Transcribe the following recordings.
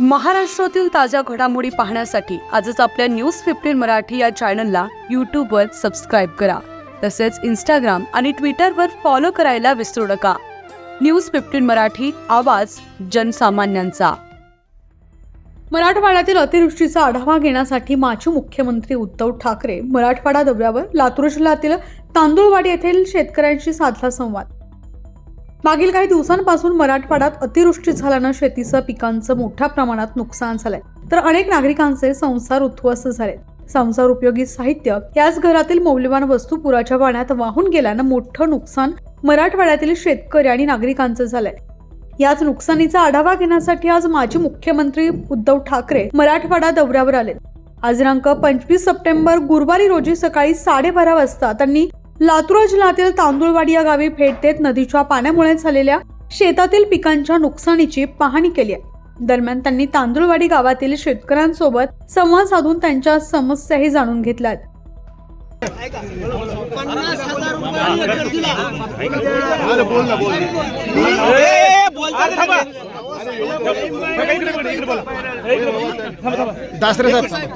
महाराष्ट्रातील ताज्या घडामोडी पाहण्यासाठी आजच आपल्या न्यूज फिफ्टीन मराठी या चॅनलला यूट्यूबवर सबस्क्राईब करा. तसेच इंस्टाग्राम आणि ट्विटरवर फॉलो करायला विसरू नका. न्यूज फिफ्टीन मराठी आवाज जनसामान्यांचा. मराठवाड्यातील अतिवृष्टीचा आढावा घेण्यासाठी माजी मुख्यमंत्री उद्धव ठाकरे मराठवाडा दौऱ्यावर लातूर जिल्ह्यातील तांदूळवाडी येथील शेतकऱ्यांशी साधला संवाद. मागील काही दिवसांपासून मराठवाड्यात अतिवृष्टी झाल्यानं शेतीचं पिकांचं मोठ्या प्रमाणात नुकसान झालंय. तर अनेक नागरिकांचे संसार उद्ध्वस्त झाले. संसार उपयोगी साहित्य याच घरातील मौल्यवान वस्तू पुराच्या पाण्यात वाहून गेल्यानं मोठं नुकसान मराठवाड्यातील शेतकरी आणि नागरिकांचं झालंय. याच नुकसानीचा आढावा घेण्यासाठी आज माजी मुख्यमंत्री उद्धव ठाकरे मराठवाडा दौऱ्यावर आले आज दिनांक पंचवीस सप्टेंबर गुरुवारी रोजी सकाळी साडेबारा वाजता त्यांनी लातूर जिल्ह्यातील तांदूळवाडी या गावी भेट देत नदीच्या पाण्यामुळे झालेल्या शेतातील पिकांच्या नुकसानीची पाहणी केली आहे. दरम्यान त्यांनी तांदूळवाडी गावातील शेतकऱ्यांसोबत संवाद साधून त्यांच्या समस्याही जाणून घेतल्या आहेत. पन्नास हजार रुपये एकर दिला दासरे साहेब.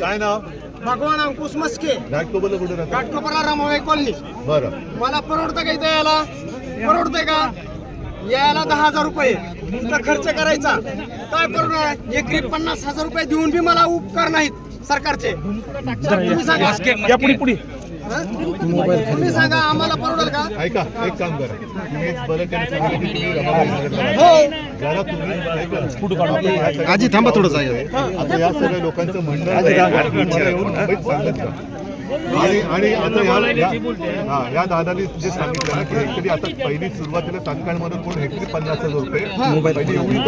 काय नाव? भगवान अंकुश मस्के. घाटकोबरला कुठे घाटकोपरा रामाबाई कॉलनी. बरं. मला परवडतं का इथं यायला? परवडतंय का? यायला दहा हजार रुपये. इथं खर्च करायचा. काय परवडणार एकरी पन्नास हजार रुपये देऊन बी मला उपकार नाहीत सरकारचे. तुम्ही सांगा. हा? तुम्ही सांगा आम्हाला परवडेल का? ऐका एक काम करा. तुम्ही बरं त्यांनी सांगितलं की तुम्ही रमाबाई नगरला हो. आजी थांबा थोडं आता या सगळ्या लोकांचं म्हणणं येऊन मुंबईत सांगत आणि आणि आता या हा, या दादानी जे सांगितलं ना की हेक्टरी आता पहिली सुरुवातीला तात्काळ मदत म्हणून हेक्टरी पन्नास हजार रुपये पहिली एवढी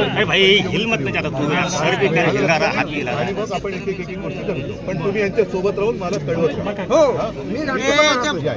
आणि मग आपण एक एक एक गोष्टी करतो पण तुम्ही यांच्या सोबत राहून मला कळवत राहा हो हा? तुझी.